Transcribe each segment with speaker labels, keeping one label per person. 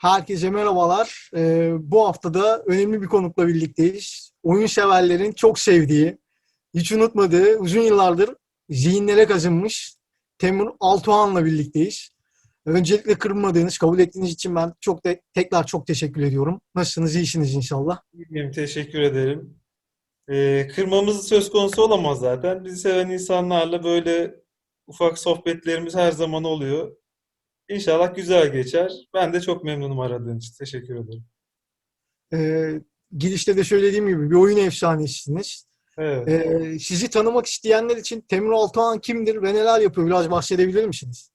Speaker 1: Herkese merhabalar. Ee, bu hafta da önemli bir konukla birlikteyiz. Oyun severlerin çok sevdiği, hiç unutmadığı, uzun yıllardır zihinlere kazınmış Temur Altuğan'la birlikteyiz. Öncelikle kırmadığınız, kabul ettiğiniz için ben çok de, tekrar çok teşekkür ediyorum. Nasılsınız? İyisiniz inşallah.
Speaker 2: İyiyim, teşekkür ederim. Ee, kırmamız söz konusu olamaz zaten. Bizi seven insanlarla böyle ufak sohbetlerimiz her zaman oluyor. İnşallah güzel geçer. Ben de çok memnunum aradığın için. Teşekkür ederim.
Speaker 1: Ee, girişte de söylediğim gibi bir oyun efsanesisiniz.
Speaker 2: Evet.
Speaker 1: Ee, sizi tanımak isteyenler için Temur Altuğan kimdir ve neler yapıyor? Biraz bahsedebilir misiniz?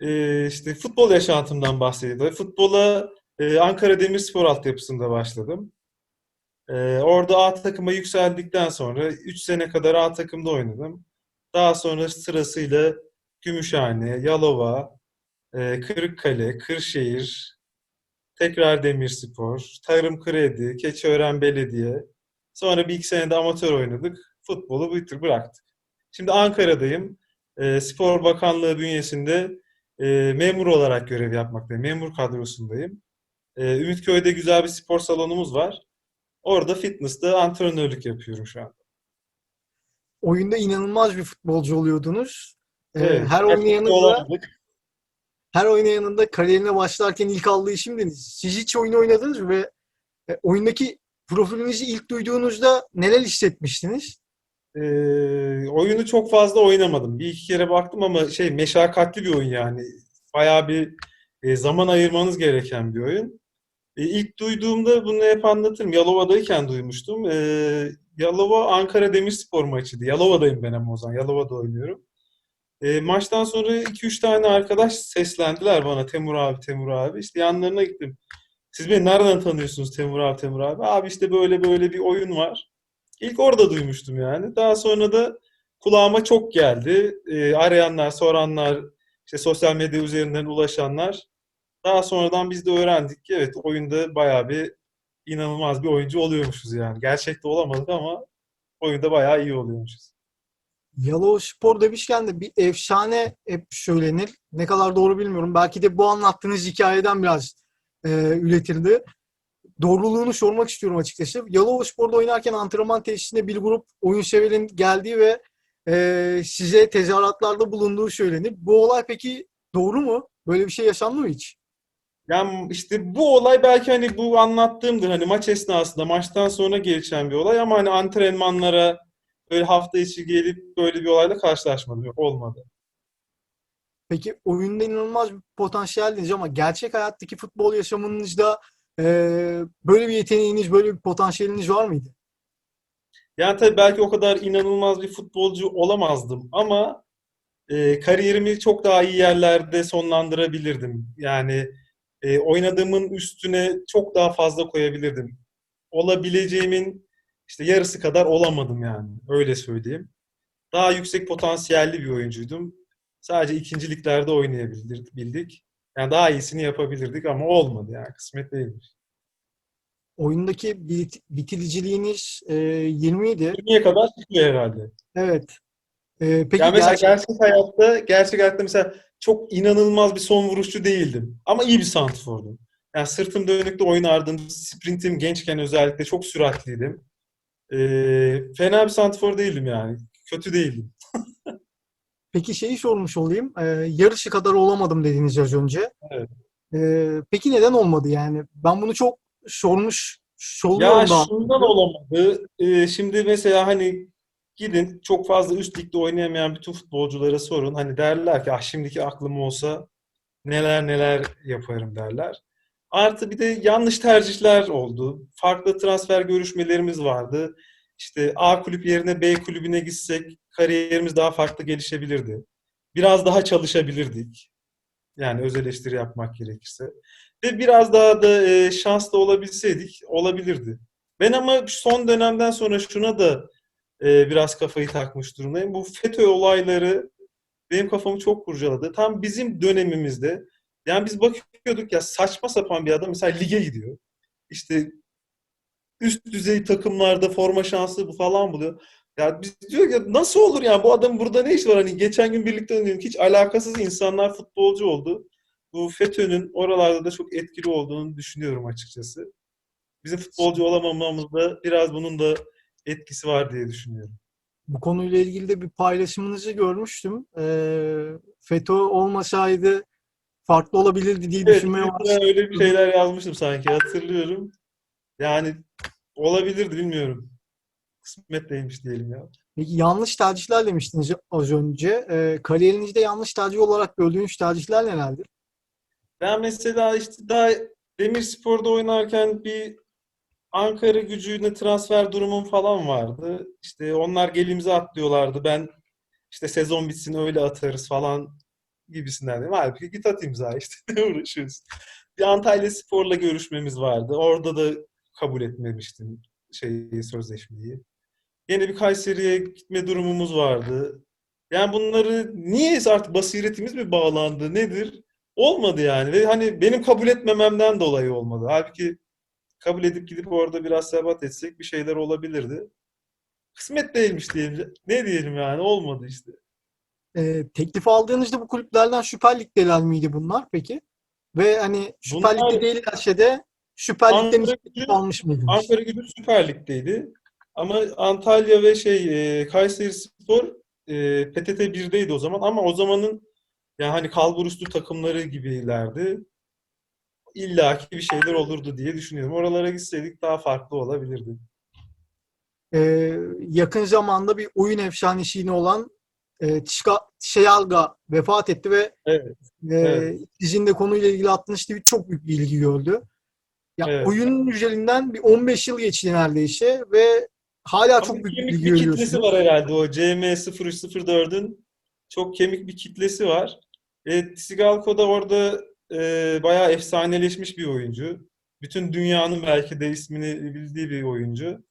Speaker 2: Ee, işte futbol yaşantımdan bahsediyor. Futbola e, Ankara Demirspor altyapısında başladım. Ee, orada A takıma yükseldikten sonra 3 sene kadar A takımda oynadım. Daha sonra sırasıyla Gümüşhane, Yalova, e, Kırıkkale, Kırşehir, tekrar Demirspor, Tarım Kredi, Keçiören Belediye. Sonra bir iki sene de amatör oynadık. Futbolu bitir bıraktık. Şimdi Ankara'dayım. E, Spor Bakanlığı bünyesinde e, memur olarak görev yapmaktayım. Memur kadrosundayım. E, Ümitköy'de güzel bir spor salonumuz var. Orada fitness'ta antrenörlük yapıyorum şu an.
Speaker 1: Oyunda inanılmaz bir futbolcu oluyordunuz. Ee,
Speaker 2: Evet,
Speaker 1: her
Speaker 2: gerçekten
Speaker 1: oynayanın da
Speaker 2: olamadık.
Speaker 1: Her oynayanın da kariyerine başlarken ilk aldığı isimdiniz. Siz hiç oyun oynadınız mı ve e, oyundaki profilinizi ilk duyduğunuzda neler hissetmiştiniz?
Speaker 2: E, oyunu çok fazla oynamadım. Bir iki kere baktım ama şey meşakkatli bir oyun yani. Bayağı bir e, zaman ayırmanız gereken bir oyun. E, ilk duyduğumda bunu hep anlatırım. Yalova'dayken duymuştum. E, Yalova Ankara Demirspor maçıydı. Yalova'dayım ben ama o zaman. Yalova'da oynuyorum. E, maçtan sonra 2-3 tane arkadaş seslendiler bana Temur abi, Temur abi. İşte yanlarına gittim. Siz beni nereden tanıyorsunuz Temur abi, Temur abi? Abi işte böyle böyle bir oyun var. İlk orada duymuştum yani. Daha sonra da kulağıma çok geldi. E, arayanlar, soranlar, işte sosyal medya üzerinden ulaşanlar. Daha sonradan biz de öğrendik ki evet oyunda bayağı bir inanılmaz bir oyuncu oluyormuşuz yani. Gerçekte olamadık ama oyunda bayağı iyi oluyormuşuz.
Speaker 1: Yalova Spor demişken de bir efsane hep söylenir. Ne kadar doğru bilmiyorum. Belki de bu anlattığınız hikayeden biraz e, üretildi. Doğruluğunu sormak istiyorum açıkçası. Yalova Spor'da oynarken antrenman tesisinde bir grup oyun severin geldiği ve e, size tezahüratlarda bulunduğu söylenir. Bu olay peki doğru mu? Böyle bir şey yaşandı mı hiç?
Speaker 2: Yani işte bu olay belki hani bu anlattığımdır hani maç esnasında maçtan sonra gelişen bir olay ama hani antrenmanlara böyle hafta içi gelip böyle bir olayla karşılaşmadım. Yok olmadı.
Speaker 1: Peki oyunda inanılmaz bir potansiyeldiniz ama gerçek hayattaki futbol yaşamınızda e, böyle bir yeteneğiniz, böyle bir potansiyeliniz var mıydı?
Speaker 2: Yani tabii belki o kadar inanılmaz bir futbolcu olamazdım ama e, kariyerimi çok daha iyi yerlerde sonlandırabilirdim. Yani e, oynadığımın üstüne çok daha fazla koyabilirdim. Olabileceğimin işte yarısı kadar olamadım yani. Öyle söyleyeyim. Daha yüksek potansiyelli bir oyuncuydum. Sadece ikinciliklerde oynayabildik. Yani daha iyisini yapabilirdik ama olmadı yani. Kısmet değilmiş.
Speaker 1: Oyundaki bit- bitiriciliğiniz e, 20 idi.
Speaker 2: 20'ye kadar çıkıyor herhalde.
Speaker 1: Evet. E, peki
Speaker 2: Yani mesela
Speaker 1: gerçek-
Speaker 2: gerçek hayatta gerçek hayatta mesela çok inanılmaz bir son vuruşçu değildim. Ama iyi bir santrfordum. Yani sırtım dönükte oynardım. Sprintim gençken özellikle çok süratliydim. Ee, fena bir santrfor değildim yani. Kötü değildim.
Speaker 1: peki şeyi sormuş olayım. E, yarışı kadar olamadım dediniz az önce.
Speaker 2: Evet.
Speaker 1: E, peki neden olmadı yani? Ben bunu çok sormuş
Speaker 2: Ya
Speaker 1: soruluyorum da.
Speaker 2: şundan olamadı. Ee, şimdi mesela hani gidin çok fazla üst ligde oynayamayan bütün futbolculara sorun. Hani derler ki ah şimdiki aklım olsa neler neler yaparım derler. Artı bir de yanlış tercihler oldu. Farklı transfer görüşmelerimiz vardı. İşte A kulüp yerine B kulübüne gitsek kariyerimiz daha farklı gelişebilirdi. Biraz daha çalışabilirdik. Yani öz eleştiri yapmak gerekirse. Ve biraz daha da e, şanslı olabilseydik olabilirdi. Ben ama son dönemden sonra şuna da e, biraz kafayı takmış durumdayım. Bu FETÖ olayları benim kafamı çok kurcaladı. Tam bizim dönemimizde yani biz bakıyorduk ya saçma sapan bir adam mesela lige gidiyor. İşte üst düzey takımlarda forma şansı bu falan buluyor. Ya biz diyor ya nasıl olur ya bu adam burada ne işi var? Hani geçen gün birlikte oynuyorum hiç alakasız insanlar futbolcu oldu. bu FETÖ'nün oralarda da çok etkili olduğunu düşünüyorum açıkçası. Bizim futbolcu olamamamızda biraz bunun da etkisi var diye düşünüyorum.
Speaker 1: Bu konuyla ilgili de bir paylaşımınızı görmüştüm. Ee, FETÖ olmasaydı farklı olabilirdi diye
Speaker 2: Evet,
Speaker 1: düşünmeye başladım.
Speaker 2: öyle bir şeyler yazmıştım sanki hatırlıyorum. Yani olabilirdi bilmiyorum. Kısmet değilmiş diyelim ya.
Speaker 1: Peki yanlış tercihler demiştiniz az önce. Ee, kariyerinizde yanlış tercih olarak gördüğünüz tercihler nelerdir?
Speaker 2: Ben mesela işte daha Demirspor'da oynarken bir Ankara gücüne transfer durumum falan vardı. İşte onlar gel imza at diyorlardı. Ben işte sezon bitsin öyle atarız falan gibisinden dedim. Halbuki git at imza işte ne uğraşıyoruz. Bir Antalya Spor'la görüşmemiz vardı. Orada da kabul etmemiştim şeyi sözleşmeyi. Yine bir Kayseri'ye gitme durumumuz vardı. Yani bunları niye artık basiretimiz mi bağlandı nedir? Olmadı yani. Ve hani benim kabul etmememden dolayı olmadı. Halbuki kabul edip gidip orada biraz sebat etsek bir şeyler olabilirdi. Kısmet değilmiş diyelim. Ne diyelim yani olmadı işte.
Speaker 1: Ee, teklif aldığınızda bu kulüplerden Süper Lig'deler miydi bunlar peki? Ve hani Süper
Speaker 2: Bunlar-
Speaker 1: Lig'de değillerse de Süper Lig'den
Speaker 2: Ankara Gücü-
Speaker 1: almış mıydınız?
Speaker 2: Ankara Gücü Süper Lig'deydi. Ama Antalya ve şey e, Kayseri Spor e, PTT 1'deydi o zaman ama o zamanın yani hani kalburüstü takımları gibilerdi. İlla ki bir şeyler olurdu diye düşünüyorum. Oralara gitseydik daha farklı olabilirdi.
Speaker 1: Ee, yakın zamanda bir oyun efsanesi yine olan e, Tişka Şeyalga vefat etti ve
Speaker 2: Evet.
Speaker 1: e,
Speaker 2: Evet.
Speaker 1: sizin de konuyla ilgili attığınız tweet çok büyük bir ilgi gördü. Ya
Speaker 2: Evet.
Speaker 1: oyunun üzerinden bir 15 yıl geçti neredeyse ve hala
Speaker 2: Ama
Speaker 1: çok büyük bir ilgi
Speaker 2: bir kitlesi
Speaker 1: görüyorsunuz.
Speaker 2: var herhalde o CM0304'ün çok kemik bir kitlesi var. E, Tsigalko da orada e, bayağı efsaneleşmiş bir oyuncu. Bütün dünyanın belki de ismini bildiği bir oyuncu.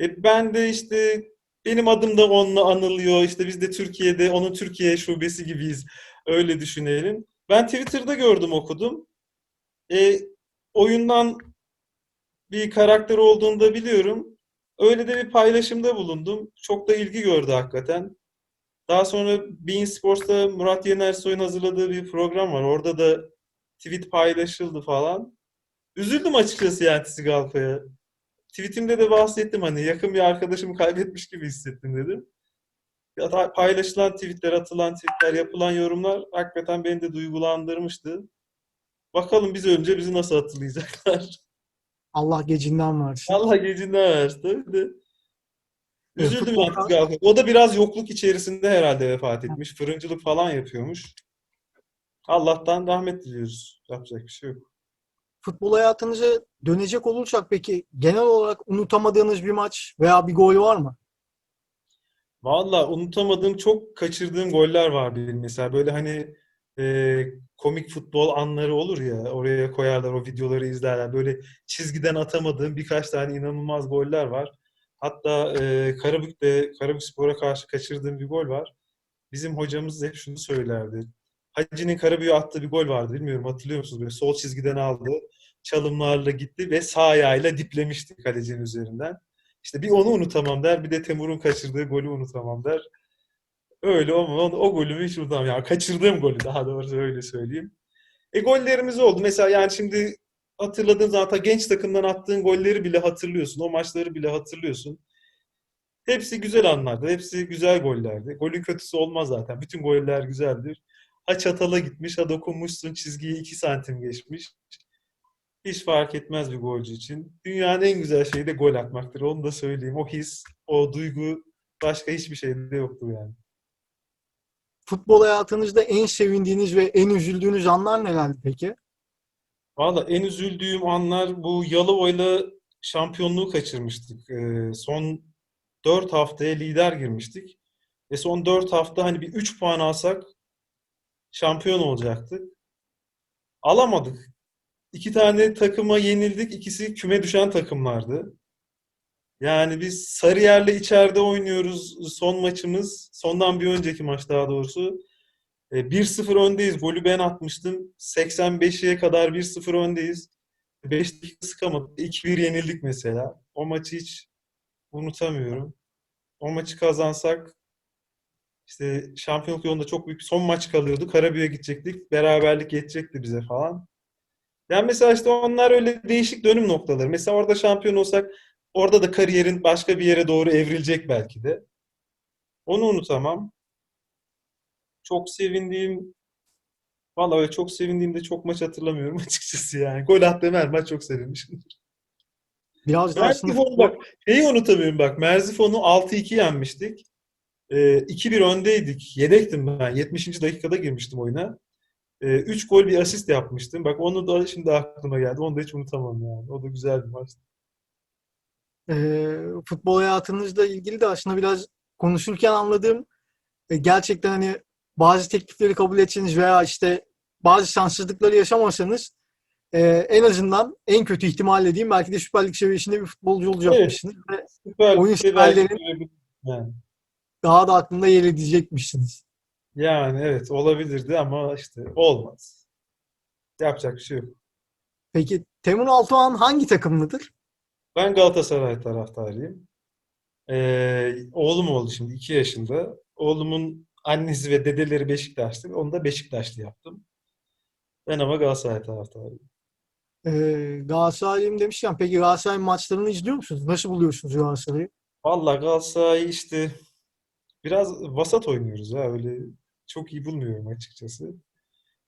Speaker 2: E, ben de işte benim adım da onunla anılıyor. İşte biz de Türkiye'de onun Türkiye şubesi gibiyiz. Öyle düşünelim. Ben Twitter'da gördüm okudum. E, oyundan bir karakter olduğunu da biliyorum. Öyle de bir paylaşımda bulundum. Çok da ilgi gördü hakikaten. Daha sonra Bein Sports'ta Murat Yenersoy'un hazırladığı bir program var. Orada da tweet paylaşıldı falan. Üzüldüm açıkçası yani Tsigalko'ya. Tweetimde de bahsettim hani yakın bir arkadaşımı kaybetmiş gibi hissettim dedim. Paylaşılan tweetler, atılan tweetler, yapılan yorumlar hakikaten beni de duygulandırmıştı. Bakalım biz önce bizi nasıl hatırlayacaklar.
Speaker 1: Allah gecinden versin.
Speaker 2: Allah gecinden versin.
Speaker 1: E,
Speaker 2: Üzüldüm
Speaker 1: futbol-
Speaker 2: yani Tsigalko. O da biraz yokluk içerisinde herhalde vefat etmiş. Fırıncılık falan yapıyormuş. Allah'tan rahmet diliyoruz. Yapacak bir şey yok.
Speaker 1: Futbol hayatınıza dönecek olursak peki genel olarak unutamadığınız bir maç veya bir gol var mı?
Speaker 2: Valla unutamadığım çok kaçırdığım goller var benim mesela. Böyle hani e, komik futbol anları olur ya oraya koyarlar o videoları izlerler. Böyle çizgiden atamadığım birkaç tane inanılmaz goller var. Hatta e, Karabük'te Karabükspor'a karşı kaçırdığım bir gol var. Bizim hocamız hep şunu söylerdi. Hacı'nin Karabük'e attığı bir gol vardı. Bilmiyorum hatırlıyor musunuz? Böyle sol çizgiden aldı. Çalımlarla gitti ve sağ ayağıyla diplemişti kalecinin üzerinden. İşte bir onu unutamam der, bir de Temur'un kaçırdığı golü unutamam der. Öyle ama o, o golümü hiç unutamam. Yani kaçırdığım golü daha doğrusu öyle söyleyeyim. E gollerimiz oldu. Mesela yani şimdi hatırladığın hatta genç takımdan attığın golleri bile hatırlıyorsun. O maçları bile hatırlıyorsun. Hepsi güzel anlardı. Hepsi güzel gollerdi. Golün kötüsü olmaz zaten. Bütün goller güzeldir. Ha çatala gitmiş, ha dokunmuşsun çizgiyi 2 santim geçmiş. Hiç fark etmez bir golcü için. Dünyanın en güzel şeyi de gol atmaktır. Onu da söyleyeyim. O his, o duygu başka hiçbir şeyde yoktur yani.
Speaker 1: Futbol hayatınızda en sevindiğiniz ve en üzüldüğünüz anlar nelerdi peki?
Speaker 2: Valla en üzüldüğüm anlar bu Yalova'yla şampiyonluğu kaçırmıştık. Ee, son 4 haftaya lider girmiştik. Ve son 4 hafta hani bir 3 puan alsak şampiyon olacaktık. Alamadık. İki tane takıma yenildik. İkisi küme düşen takımlardı. Yani biz Sarıyer'le içeride oynuyoruz son maçımız. Sondan bir önceki maç daha doğrusu. E, 1-0 öndeyiz. Golü ben atmıştım. 85'e kadar 1-0 öndeyiz. 5 dakika sıkamadık. 2-1 yenildik mesela. O maçı hiç unutamıyorum. O maçı kazansak İşte şampiyonluk yolunda çok büyük son maç kalıyordu. Karabük'e gidecektik. Beraberlik yetecekti bize falan. Yani mesela işte onlar öyle değişik dönüm noktaları. Mesela orada şampiyon olsak orada da kariyerin başka bir yere doğru evrilecek belki de. Onu unutamam. Çok sevindiğim Vallahi öyle çok sevindiğimde çok maç hatırlamıyorum açıkçası yani. Gol attığım her maç çok sevinmişim.
Speaker 1: Biraz da aslında
Speaker 2: Merzifon bak şeyi unutamıyorum bak. Merzifon'u 6-2 yenmiştik. Ee, 2-1 öndeydik. Yedektim ben. 70. dakikada girmiştim oyuna. 3 gol bir asist yapmıştım. Bak onu da şimdi aklıma geldi. Onu da hiç unutamam yani. O da güzel bir maçtı.
Speaker 1: e, futbol hayatınızla ilgili de aslında biraz konuşurken anladığım e, gerçekten hani bazı teklifleri kabul etseniz veya işte bazı şanssızlıkları yaşamasanız e, en azından en kötü ihtimalle diyeyim belki de Süper Lig seviyesinde bir futbolcu olacakmışsınız ve
Speaker 2: Süper
Speaker 1: Oyun
Speaker 2: görebiliriz yani.
Speaker 1: Daha da aklında yer edecekmişsiniz.
Speaker 2: Yani evet olabilirdi ama işte olmaz. Yapacak bir şey yok.
Speaker 1: Peki Temun Altuğan hangi takımlıdır?
Speaker 2: Ben Galatasaray taraftarıyım. Ee, oğlum oldu şimdi 2 yaşında. Oğlumun annesi ve dedeleri Beşiktaşlı. Onu da Beşiktaşlı yaptım. Ben ama Galatasaray taraftarıyım.
Speaker 1: E, Galatasaraylıyım demişken peki Galatasaray maçlarını izliyor musunuz? Nasıl buluyorsunuz Galatasaray'ı?
Speaker 2: Vallahi Galatasaray işte biraz vasat oynuyoruz ya öyle çok iyi bulmuyorum açıkçası.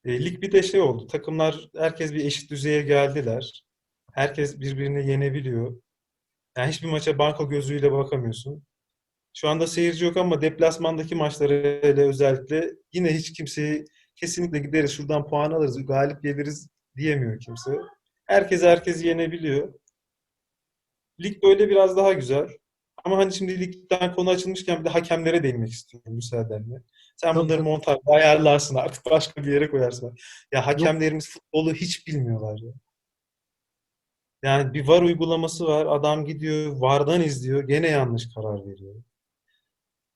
Speaker 2: E, lig bir de şey oldu. Takımlar herkes bir eşit düzeye geldiler. Herkes birbirini yenebiliyor. Yani hiçbir maça banko gözüyle bakamıyorsun. Şu anda seyirci yok ama deplasmandaki maçlara hele özellikle yine hiç kimseyi kesinlikle gideriz şuradan puan alırız, galip geliriz diyemiyor kimse. Herkes herkesi yenebiliyor. Lig böyle biraz daha güzel. Ama hani şimdi ligden konu açılmışken bir de hakemlere değinmek istiyorum müsaadenle. Sen
Speaker 1: Tabii,
Speaker 2: bunları montajda ayarlarsın artık başka bir yere koyarsın. Ya hakemlerimiz futbolu hiç bilmiyorlar ya. Yani bir VAR uygulaması var. Adam gidiyor VAR'dan izliyor. Gene yanlış karar veriyor.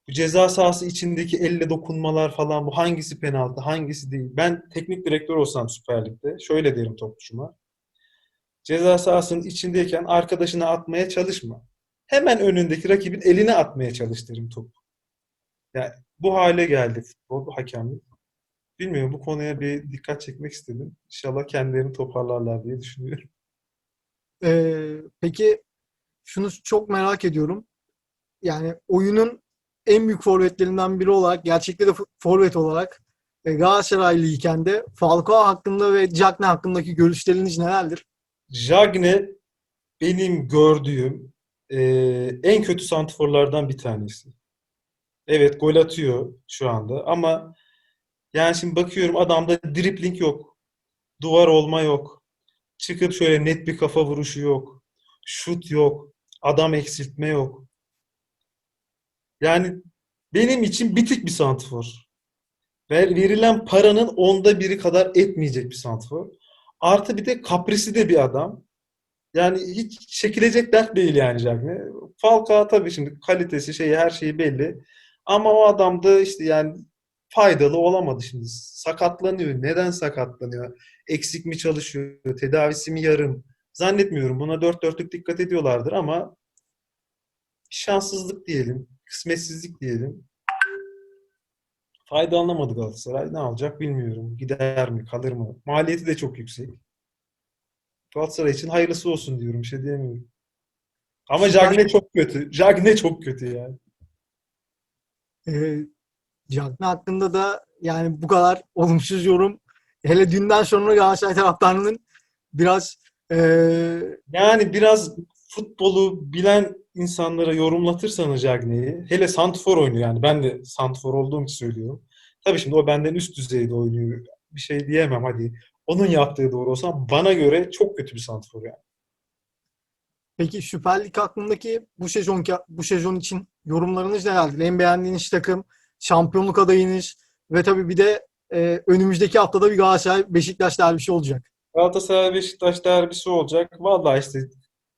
Speaker 2: Bu ceza sahası içindeki elle dokunmalar falan bu hangisi penaltı, hangisi değil. Ben teknik direktör olsam Süper Lig'de şöyle derim topçuma. Ceza sahasının içindeyken arkadaşına atmaya çalışma. Hemen önündeki rakibin eline atmaya çalış derim topu. Yani bu hale geldi futbol, bu hakemlik. Bilmiyorum bu konuya bir dikkat çekmek istedim. İnşallah kendilerini toparlarlar diye düşünüyorum.
Speaker 1: Ee, peki şunu çok merak ediyorum. Yani oyunun en büyük forvetlerinden biri olarak, gerçekte de fo- forvet olarak e, Galatasaraylıyken de Falcao hakkında ve Cagney hakkındaki görüşleriniz nelerdir?
Speaker 2: Jagne benim gördüğüm e, en kötü santrforlardan bir tanesi. Evet gol atıyor şu anda ama yani şimdi bakıyorum adamda dribling yok. Duvar olma yok. Çıkıp şöyle net bir kafa vuruşu yok. Şut yok. Adam eksiltme yok. Yani benim için bitik bir santrfor. Ver, verilen paranın onda biri kadar etmeyecek bir santrfor. Artı bir de kaprisi de bir adam. Yani hiç çekilecek dert değil yani Cagne. Falcao tabii şimdi kalitesi şeyi her şeyi belli. Ama o adam da işte yani faydalı olamadı şimdi. Sakatlanıyor. Neden sakatlanıyor? Eksik mi çalışıyor? Tedavisi mi yarım? Zannetmiyorum. Buna dört dörtlük dikkat ediyorlardır ama şanssızlık diyelim. Kısmetsizlik diyelim. Fayda alamadı Galatasaray. Ne alacak bilmiyorum. Gider mi? Kalır mı? Maliyeti de çok yüksek. Galatasaray için hayırlısı olsun diyorum. Bir şey diyemiyorum. Ama Jagne çok kötü. Jagne çok kötü yani.
Speaker 1: Ee, Cagney hakkında da yani bu kadar olumsuz yorum hele dünden sonra Galatasaray taraftarının biraz e,
Speaker 2: Yani biraz futbolu bilen insanlara yorumlatırsanız Jagne'yi, hele Santfor oynuyor yani ben de Santfor olduğum için söylüyorum. Tabii şimdi o benden üst düzeyde oynuyor. Bir şey diyemem hadi. Onun yaptığı doğru olsa bana göre çok kötü bir Santfor yani.
Speaker 1: Peki Süper Lig hakkındaki bu sezon bu sezon için yorumlarınız nelerdir? En beğendiğiniz takım, şampiyonluk adayınız ve tabii bir de e, önümüzdeki haftada bir Galatasaray Beşiktaş derbisi olacak.
Speaker 2: Galatasaray Beşiktaş derbisi olacak. Vallahi işte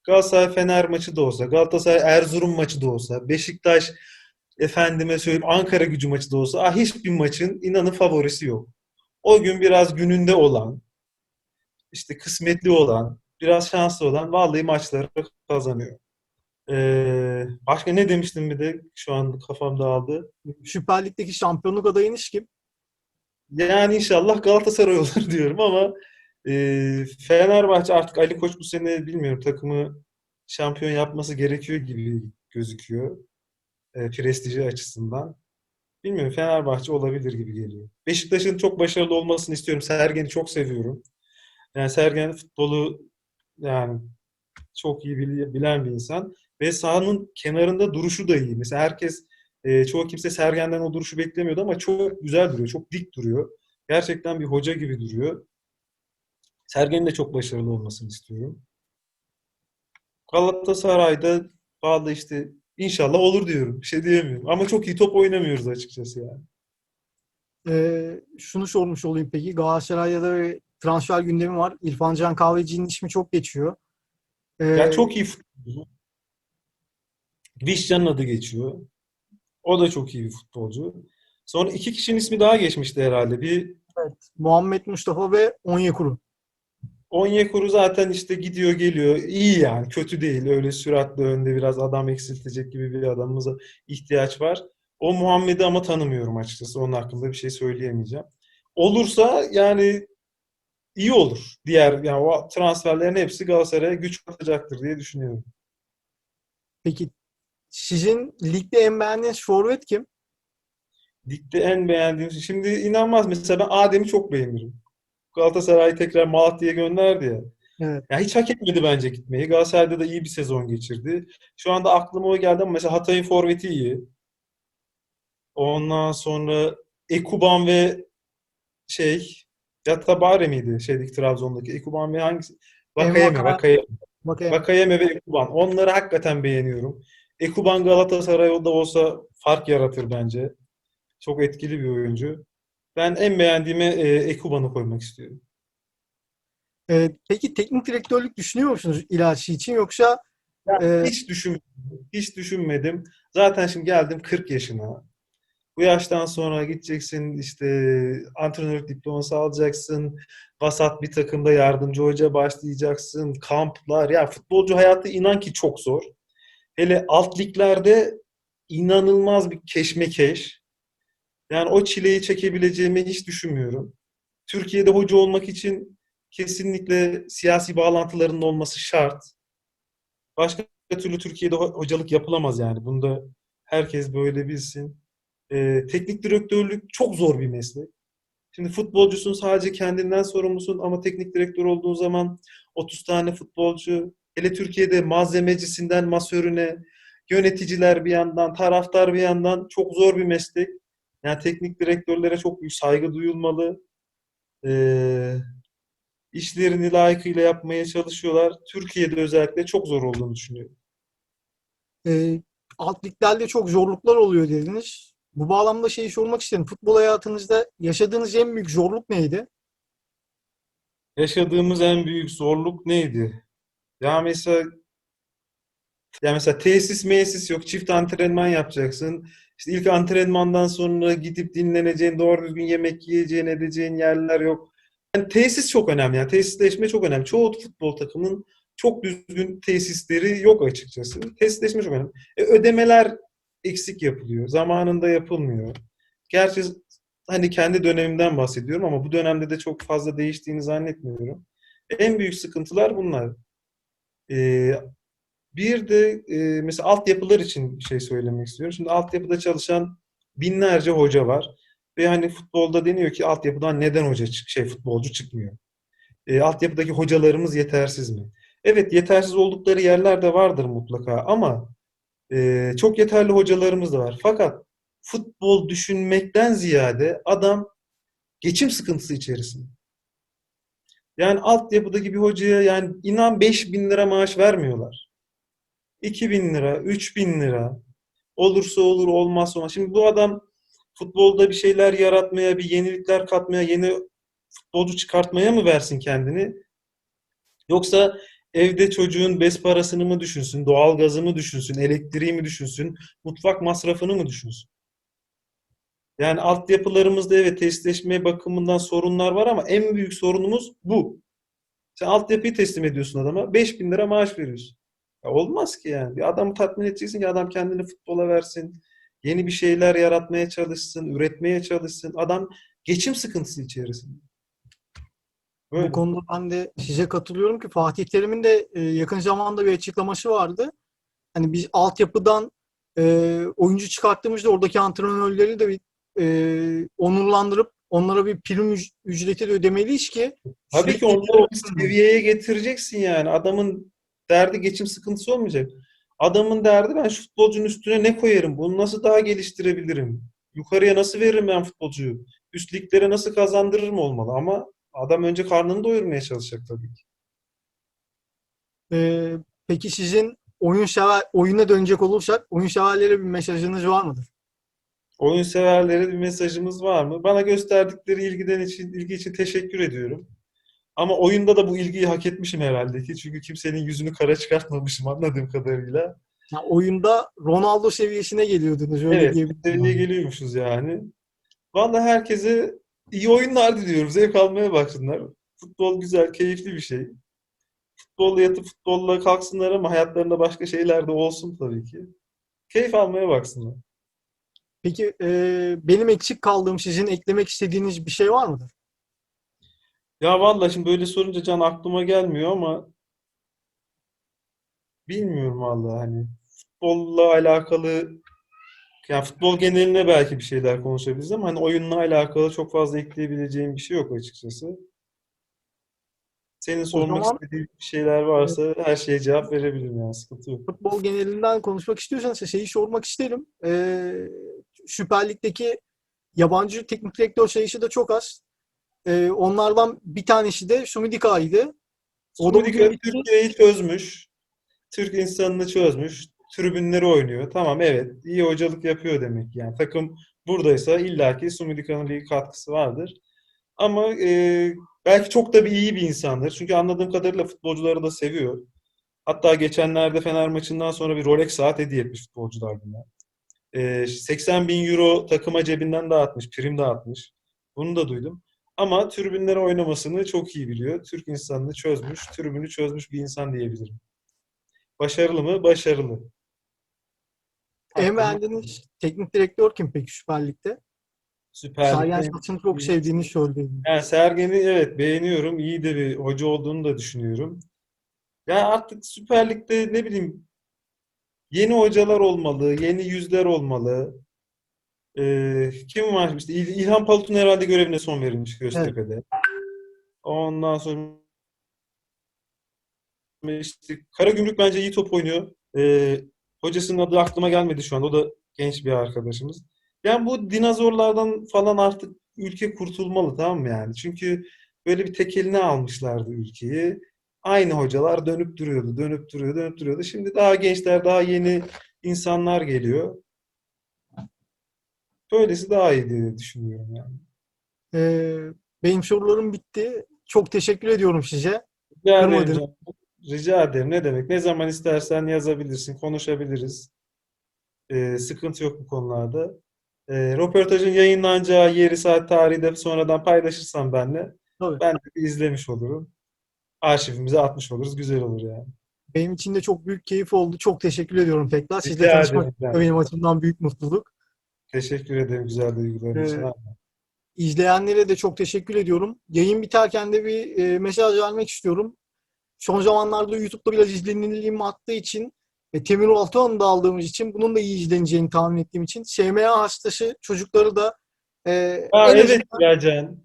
Speaker 2: Galatasaray Fener maçı da olsa, Galatasaray Erzurum maçı da olsa, Beşiktaş efendime söyleyeyim Ankara Gücü maçı da olsa ah, hiçbir maçın inanın favorisi yok. O gün biraz gününde olan, işte kısmetli olan, biraz şanslı olan vallahi maçları kazanıyor. Ee, başka ne demiştim bir de şu an kafam dağıldı.
Speaker 1: Süper Lig'deki şampiyonluk adayınız kim?
Speaker 2: Yani inşallah Galatasaray olur diyorum ama e, Fenerbahçe artık Ali Koç bu sene bilmiyorum takımı şampiyon yapması gerekiyor gibi gözüküyor. E, prestiji açısından. Bilmiyorum Fenerbahçe olabilir gibi geliyor. Beşiktaş'ın çok başarılı olmasını istiyorum. Sergen'i çok seviyorum. Yani Sergen futbolu yani çok iyi bilen bir insan ve sahanın kenarında duruşu da iyi. Mesela herkes e, çoğu kimse Sergen'den o duruşu beklemiyordu ama çok güzel duruyor. Çok dik duruyor. Gerçekten bir hoca gibi duruyor. Sergen'in de çok başarılı olmasını istiyorum. Galatasaray'da bağlı işte inşallah olur diyorum. Bir şey diyemiyorum. Ama çok iyi top oynamıyoruz açıkçası yani.
Speaker 1: Ee, şunu sormuş olayım peki. Galatasaray'da da transfer gündemi var. İrfan Can Kahveci'nin ismi çok geçiyor. Ee,
Speaker 2: Ya çok iyi futbolcu. Vişcan'ın adı geçiyor. O da çok iyi bir futbolcu. Sonra iki kişinin ismi daha geçmişti herhalde. Bir
Speaker 1: evet, Muhammed Mustafa ve Onyekuru.
Speaker 2: Onyekuru zaten işte gidiyor geliyor. İyi yani. Kötü değil. Öyle süratli önde biraz adam eksiltecek gibi bir adamımıza ihtiyaç var. O Muhammed'i ama tanımıyorum açıkçası. Onun hakkında bir şey söyleyemeyeceğim. Olursa yani iyi olur. Diğer yani o transferlerin hepsi Galatasaray'a güç katacaktır diye düşünüyorum.
Speaker 1: Peki sizin ligde en beğendiğiniz forvet kim?
Speaker 2: Ligde en beğendiğim. Şimdi inanmaz mesela ben Adem'i çok beğenirim. Galatasaray tekrar Malatya'ya gönderdi ya.
Speaker 1: Evet.
Speaker 2: Ya hiç hak etmedi bence gitmeyi. Galatasaray'da da iyi bir sezon geçirdi. Şu anda aklıma o geldi ama mesela Hatay'ın forveti iyi. Ondan sonra Ekuban ve şey Yatabare miydi şeydeki Trabzon'daki Ekuban ve hangisi? Vakayeme, Vakayeme. Vakayeme ve Ekuban. Onları hakikaten beğeniyorum. Ekuban Galatasaray'da olsa fark yaratır bence. Çok etkili bir oyuncu. Ben en beğendiğime e, Ekuban'ı koymak istiyorum.
Speaker 1: Ee, peki teknik direktörlük düşünüyor musunuz İlaçi için yoksa Ee,
Speaker 2: hiç düşünmedim. Hiç düşünmedim. Zaten şimdi geldim 40 yaşına. Bu yaştan sonra gideceksin işte antrenörlük diploması alacaksın. Vasat bir takımda yardımcı hoca başlayacaksın. Kamplar. Ya futbolcu hayatı inan ki çok zor. Hele alt liglerde inanılmaz bir keşmekeş. Yani o çileyi çekebileceğimi hiç düşünmüyorum. Türkiye'de hoca olmak için kesinlikle siyasi bağlantılarının olması şart. Başka türlü Türkiye'de ho- hocalık yapılamaz yani. Bunu da herkes böyle bilsin. Ee, teknik direktörlük çok zor bir meslek. Şimdi futbolcusun sadece kendinden sorumlusun ama teknik direktör olduğun zaman 30 tane futbolcu, hele Türkiye'de malzemecisinden masörüne, yöneticiler bir yandan, taraftar bir yandan çok zor bir meslek. Yani teknik direktörlere çok büyük saygı duyulmalı. Ee, işlerini layıkıyla yapmaya çalışıyorlar. Türkiye'de özellikle çok zor olduğunu düşünüyorum.
Speaker 1: e, alt liglerde çok zorluklar oluyor dediniz. Bu bağlamda şeyi sormak istedim. Futbol hayatınızda yaşadığınız en büyük zorluk neydi?
Speaker 2: Yaşadığımız en büyük zorluk neydi? Ya mesela ya mesela tesis mesis yok. Çift antrenman yapacaksın. İşte ilk antrenmandan sonra gidip dinleneceğin, doğru düzgün yemek yiyeceğin, edeceğin yerler yok. Yani tesis çok önemli. Yani tesisleşme çok önemli. Çoğu futbol takımının çok düzgün tesisleri yok açıkçası. Tesisleşme çok önemli. E, ödemeler eksik yapılıyor. Zamanında yapılmıyor. Gerçi hani kendi dönemimden bahsediyorum ama bu dönemde de çok fazla değiştiğini zannetmiyorum. En büyük sıkıntılar bunlar. Ee, bir de e, mesela altyapılar için şey söylemek istiyorum. Şimdi altyapıda çalışan binlerce hoca var ve hani futbolda deniyor ki altyapıdan neden hoca çık şey futbolcu çıkmıyor? E, altyapıdaki hocalarımız yetersiz mi? Evet yetersiz oldukları yerler de vardır mutlaka ama e, çok yeterli hocalarımız da var. Fakat futbol düşünmekten ziyade adam geçim sıkıntısı içerisinde. Yani altyapıdaki bir hocaya yani inan 5 bin lira maaş vermiyorlar. 2 bin lira, 3 bin lira. Olursa olur, olmazsa olmaz. Şimdi bu adam futbolda bir şeyler yaratmaya, bir yenilikler katmaya, yeni futbolcu çıkartmaya mı versin kendini? Yoksa evde çocuğun bes parasını mı düşünsün, doğalgazı mı düşünsün, elektriği mi düşünsün, mutfak masrafını mı düşünsün? Yani altyapılarımızda evet tesisleşme bakımından sorunlar var ama en büyük sorunumuz bu. Sen altyapıyı teslim ediyorsun adama, 5000 lira maaş veriyorsun. Ya olmaz ki yani. Bir adamı tatmin edeceksin ki adam kendini futbola versin. Yeni bir şeyler yaratmaya çalışsın, üretmeye çalışsın. Adam geçim sıkıntısı içerisinde. Böyle.
Speaker 1: Bu konuda ben de size katılıyorum ki Fatih Terim'in de e, yakın zamanda bir açıklaması vardı. Hani biz altyapıdan e, oyuncu çıkarttığımızda oradaki antrenörleri de bir e, onurlandırıp onlara bir prim üc- ücreti de ödemeliyiz ki
Speaker 2: Tabii ki onları o seviyeye getireceksin yani. Adamın derdi geçim sıkıntısı olmayacak. Adamın derdi ben şu futbolcunun üstüne ne koyarım? Bunu nasıl daha geliştirebilirim? Yukarıya nasıl veririm ben futbolcuyu? Üst liglere nasıl kazandırırım olmalı ama adam önce karnını doyurmaya çalışacak tabii ki.
Speaker 1: E, peki sizin oyun sever, oyuna dönecek olursak oyun severlere bir mesajınız var mıdır?
Speaker 2: Oyun severlere bir mesajımız var mı? Bana gösterdikleri ilgiden için, ilgi için teşekkür ediyorum. Ama oyunda da bu ilgiyi hak etmişim herhalde ki. Çünkü kimsenin yüzünü kara çıkartmamışım anladığım kadarıyla.
Speaker 1: Ya oyunda Ronaldo seviyesine geliyordunuz öyle
Speaker 2: Evet, seviyeye geliyormuşuz yani. Vallahi herkese iyi oyunlar diliyorum. Zevk almaya baksınlar. Futbol güzel, keyifli bir şey. Futbolla yatıp futbolla kalksınlar ama hayatlarında başka şeyler de olsun tabii ki. Keyif almaya baksınlar.
Speaker 1: Peki e, benim eksik kaldığım sizin eklemek istediğiniz bir şey var mıdır?
Speaker 2: Ya vallahi şimdi böyle sorunca can aklıma gelmiyor ama bilmiyorum vallahi hani futbolla alakalı yani futbol geneline belki bir şeyler konuşabiliriz ama hani oyunla alakalı çok fazla ekleyebileceğim bir şey yok açıkçası. Senin sormak
Speaker 1: zaman-
Speaker 2: istediğin bir şeyler varsa her şeye cevap verebilirim yani sıkıntı yok.
Speaker 1: Futbol genelinden konuşmak istiyorsanız şeyi sormak isterim. E, Süper Lig'deki yabancı teknik direktör sayısı da çok az. E, onlardan bir tanesi de Sumidika'ydı. Gitti.
Speaker 2: Türkiye'yi çözmüş. Türk insanını çözmüş. Tribünleri oynuyor. Tamam evet iyi hocalık yapıyor demek yani. Takım buradaysa illaki Sumudika'nın bir katkısı vardır. Ama e, belki çok da bir iyi bir insandır. Çünkü anladığım kadarıyla futbolcuları da seviyor. Hatta geçenlerde Fener maçından sonra bir Rolex saat hediye etmiş futbolcular buna. E, 80 bin euro takıma cebinden dağıtmış, prim dağıtmış. Bunu da duydum. Ama tribünlere oynamasını çok iyi biliyor. Türk insanını çözmüş, tribünü çözmüş bir insan diyebilirim. Başarılı mı? Başarılı.
Speaker 1: En beğendiğiniz teknik direktör kim peki Süper Lig'de?
Speaker 2: Süper
Speaker 1: Sergen Yalçın'ı çok sevdiğini söylediniz.
Speaker 2: Yani Sergen'i evet beğeniyorum. İyi de bir hoca olduğunu da düşünüyorum. Ya artık Süper Lig'de ne bileyim yeni hocalar olmalı, yeni yüzler olmalı. Ee, kim var? İşte İl- İlhan Palut'un herhalde görevine son verilmiş Göztepe'de. Ondan sonra işte Karagümrük bence iyi top oynuyor. Ee, hocasının adı aklıma gelmedi şu anda. O da genç bir arkadaşımız. Yani bu dinozorlardan falan artık ülke kurtulmalı tamam mı yani? Çünkü böyle bir tek eline almışlardı ülkeyi. Aynı hocalar dönüp duruyordu, dönüp duruyordu, dönüp duruyordu. Şimdi daha gençler, daha yeni insanlar geliyor. Böylesi daha iyi diye düşünüyorum yani.
Speaker 1: Ee, benim sorularım bitti. Çok teşekkür ediyorum size.
Speaker 2: Rica ederim. Rica ederim. Ne demek? Ne zaman istersen yazabilirsin, konuşabiliriz. Ee, sıkıntı yok bu konularda. Ee, röportajın yayınlanacağı yeri, saat, tarihi de sonradan paylaşırsan benimle
Speaker 1: Tabii.
Speaker 2: ben de bir izlemiş olurum. Arşivimize atmış oluruz. Güzel olur yani.
Speaker 1: Benim için de çok büyük keyif oldu. Çok teşekkür ediyorum tekrar. Sizle tanışmak benim açımdan büyük mutluluk.
Speaker 2: Teşekkür ederim güzel duyguların için.
Speaker 1: Ee, İzleyenlere de çok teşekkür ediyorum. Yayın biterken de bir e, mesaj vermek istiyorum. Son zamanlarda YouTube'da biraz izlenildiğim attığı için ve Temir Altıhan'ı da aldığımız için bunun da iyi izleneceğini tahmin ettiğim için SMA hastası çocukları da e, en
Speaker 2: evet
Speaker 1: azından
Speaker 2: ya Can.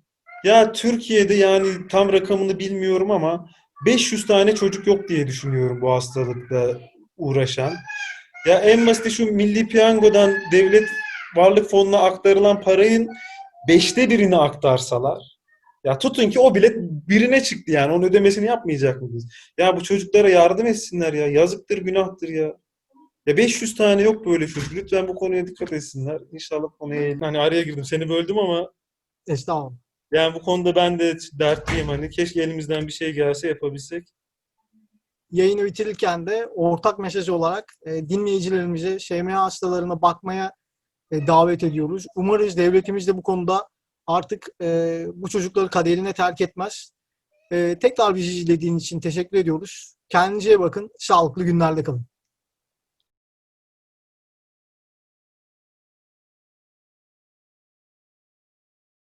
Speaker 2: Ya Türkiye'de yani tam rakamını bilmiyorum ama 500 tane çocuk yok diye düşünüyorum bu hastalıkla uğraşan. Ya en basit şu Milli Piyango'dan devlet varlık fonuna aktarılan parayın beşte birini aktarsalar ya tutun ki o bilet birine çıktı yani onun ödemesini yapmayacak mıyız? Ya bu çocuklara yardım etsinler ya. Yazıktır, günahtır ya. Ya 500 tane yok böyle çocuk. Lütfen bu konuya dikkat etsinler. İnşallah konuya... Hani araya girdim seni böldüm ama
Speaker 1: estağfurullah.
Speaker 2: yani bu konuda ben de dertliyim hani. Keşke elimizden bir şey gelse yapabilsek.
Speaker 1: Yayını bitirirken de ortak mesaj olarak e, dinleyicilerimize SMA hastalarına bakmaya e, davet ediyoruz. Umarız devletimiz de bu konuda artık e, bu çocukları kaderine terk etmez. Ee, tekrar bizi izlediğiniz için teşekkür ediyoruz. Kendinize bakın. Sağlıklı günlerde kalın.